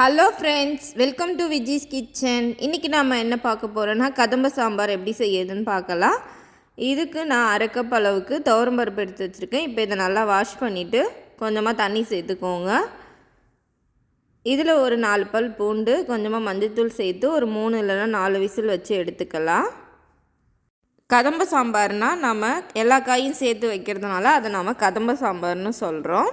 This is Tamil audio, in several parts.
Hello friends welcome to Viji's kitchen இன்றைக்கி நம்ம என்ன பார்க்க போகிறோன்னா கதம்ப சாம்பார் எப்படி செய்யுதுன்னு பார்க்கலாம். இதுக்கு நான் அரைக்கப் அளவுக்கு துவரம்பருப்பு எடுத்து வச்சுருக்கேன். இப்போ இதை நல்லா வாஷ் பண்ணிவிட்டு கொஞ்சமாக தண்ணி சேர்த்துக்கோங்க. இதில் ஒரு நாலு பல் பூண்டு கொஞ்சமாக மஞ்சத்தூள் சேர்த்து ஒரு மூணு இல்லைன்னா நாலு விசில் வச்சு எடுத்துக்கலாம். கதம்ப சாம்பார்னால் நம்ம எல்லா காயும் சேர்த்து வைக்கிறதுனால அதை நாம் கதம்ப சாம்பார்னு சொல்கிறோம்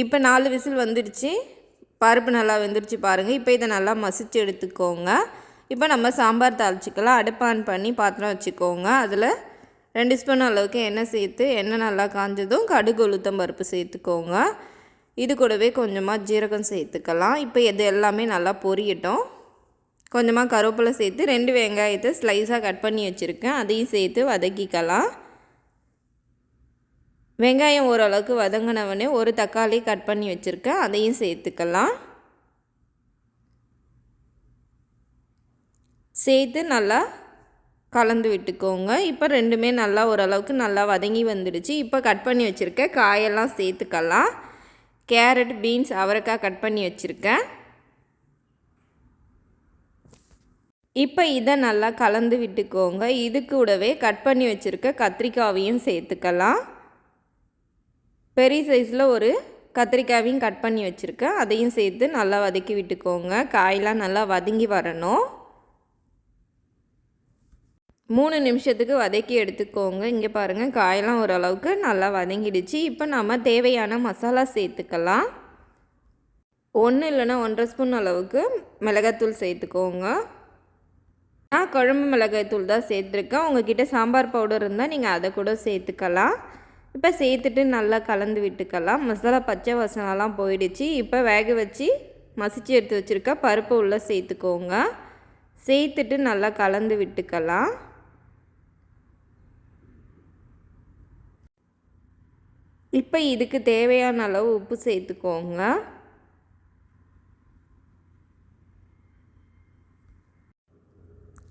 இப்போ நாலு விசில் வந்துடுச்சு. பருப்பு நல்லா வெந்துடுச்சு பாருங்கள் இப்போ இதை நல்லா மசிச்சு எடுத்துக்கோங்க. இப்போ நம்ம சாம்பார் தாளிச்சிக்கலாம். அடுப்பு ஆன் பண்ணி பாத்திரம் வச்சுக்கோங்க. அதில் ரெண்டு ஸ்பூன் அளவுக்கு எண்ணெய் சேர்த்து எண்ணெய் நல்லா காஞ்சதும் கடுகு உளுத்தம் பருப்பு சேர்த்துக்கோங்க. இது கூடவே கொஞ்சமாக ஜீரகம் சேர்த்துக்கலாம். இப்போ இது எல்லாமே நல்லா பொரியட்டும். கொஞ்சமாக கருவேப்பிலை சேர்த்து ரெண்டு வெங்காயத்தை ஸ்லைஸாக கட் பண்ணி வச்சுருக்கேன். அதையும் சேர்த்து வதக்கிக்கலாம். வெங்காயம் ஓரளவுக்கு வதங்கினவொடனே ஒரு தக்காளி கட் பண்ணி வச்சுருக்கேன். அதையும் சேர்த்துக்கலாம். சேர்த்து நல்லா கலந்து விட்டுக்கோங்க. இப்போ ரெண்டுமே நல்லா ஓரளவுக்கு நல்லா வதங்கி வந்துடுச்சு. இப்போ கட் பண்ணி வச்சுருக்க காயெல்லாம் சேர்த்துக்கலாம். கேரட் பீன்ஸ் அவரைக்காய் கட் பண்ணி வச்சுருக்கேன். இப்போ இதை நல்லா கலந்து விட்டுக்கோங்க. இது கூடவே கட் பண்ணி வச்சுருக்க கத்திரிக்காவையும் சேர்த்துக்கலாம். பெரிய சைஸில் ஒரு கத்திரிக்காயையும் கட் பண்ணி வச்சுருக்கேன். அதையும் சேர்த்து நல்லா வதக்கி விட்டுக்கோங்க. காயெலாம் நல்லா வதங்கி வரணும். மூணு நிமிஷத்துக்கு வதக்கி எடுத்துக்கோங்க. இங்கே பாருங்கள் காயெல்லாம் ஓரளவுக்கு நல்லா வதங்கிடுச்சு. இப்போ நம்ம தேவையான மசாலா சேர்த்துக்கலாம். ஒன்று இல்லைன்னா ஒன்றரை ஸ்பூன் அளவுக்கு மிளகாத்தூள் சேர்த்துக்கோங்க. நான் குழம்பு மிளகாய்த்தூள் தான் சேர்த்துருக்கேன். உங்ககிட்ட சாம்பார் பவுடர் இருந்தால் நீங்கள் அதை கூட சேர்த்துக்கலாம். இப்போ சேர்த்துட்டு நல்லா கலந்து விட்டுக்கலாம். மசாலா பச்சை வசனம்லாம் போயிடுச்சு. இப்போ வேக வச்சு மசிச்சு எடுத்து வச்சுருக்க பருப்பு உள்ளே சேர்த்துக்கோங்க. சேர்த்துட்டு நல்லா கலந்து விட்டுக்கலாம். இப்போ இதுக்கு தேவையான அளவு உப்பு சேர்த்துக்கோங்க.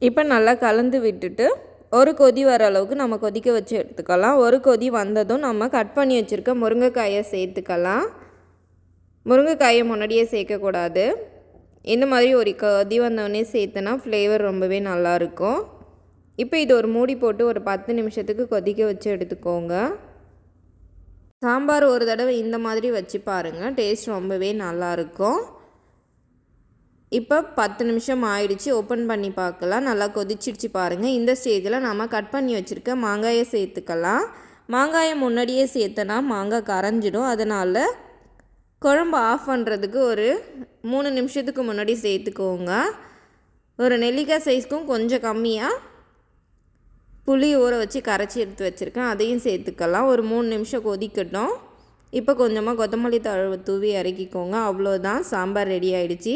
இப்போ நல்லா கலந்து விட்டுட்டு ஒரு கொதி வர அளவுக்கு நம்ம கொதிக்க வச்சு எடுத்துக்கலாம். ஒரு கொதி வந்ததும் நம்ம கட் பண்ணி வச்சுருக்க முருங்கைக்காயை சேர்த்துக்கலாம். முருங்கைக்காயை முன்னாடியே சேர்க்கக்கூடாது. இந்த மாதிரி ஒரு கொதி வந்தோடனே சேர்த்தனா ஃப்ளேவர் ரொம்பவே நல்லாயிருக்கும் இப்போ இது ஒரு மூடி போட்டு ஒரு பத்து நிமிஷத்துக்கு கொதிக்க வச்சு எடுத்துக்கோங்க. சாம்பார் ஒரு தடவை இந்த மாதிரி வச்சு பாருங்கள் டேஸ்ட் ரொம்பவே நல்லாயிருக்கும் இப்போ பத்து நிமிஷம் ஆயிடுச்சு. ஓப்பன் பண்ணி பார்க்கலாம். நல்லா கொதிச்சிடுச்சு பாருங்கள் இந்த ஸ்டேஜில் நம்ம கட் பண்ணி வச்சுருக்க மாங்காயை சேர்த்துக்கலாம். மாங்காயை முன்னாடியே சேர்த்தனா மாங்காய் கரைஞ்சிடும். அதனால் குழம்பு ஆஃப் பண்ணுறதுக்கு ஒரு மூணு நிமிஷத்துக்கு முன்னாடி சேர்த்துக்கோங்க. ஒரு நெல்லிக்காய் சைஸ்க்கும் கொஞ்சம் கம்மியாக புளி ஊற வச்சு கரைச்சி எடுத்து வச்சுருக்கேன். அதையும் சேர்த்துக்கலாம். ஒரு மூணு நிமிஷம் கொதிக்கட்டும். இப்போ கொஞ்சமாக கொத்தமல்லி தழவை தூவி இறக்கிக்கோங்க. அவ்வளோதான் சாம்பார் ரெடி ஆகிடுச்சி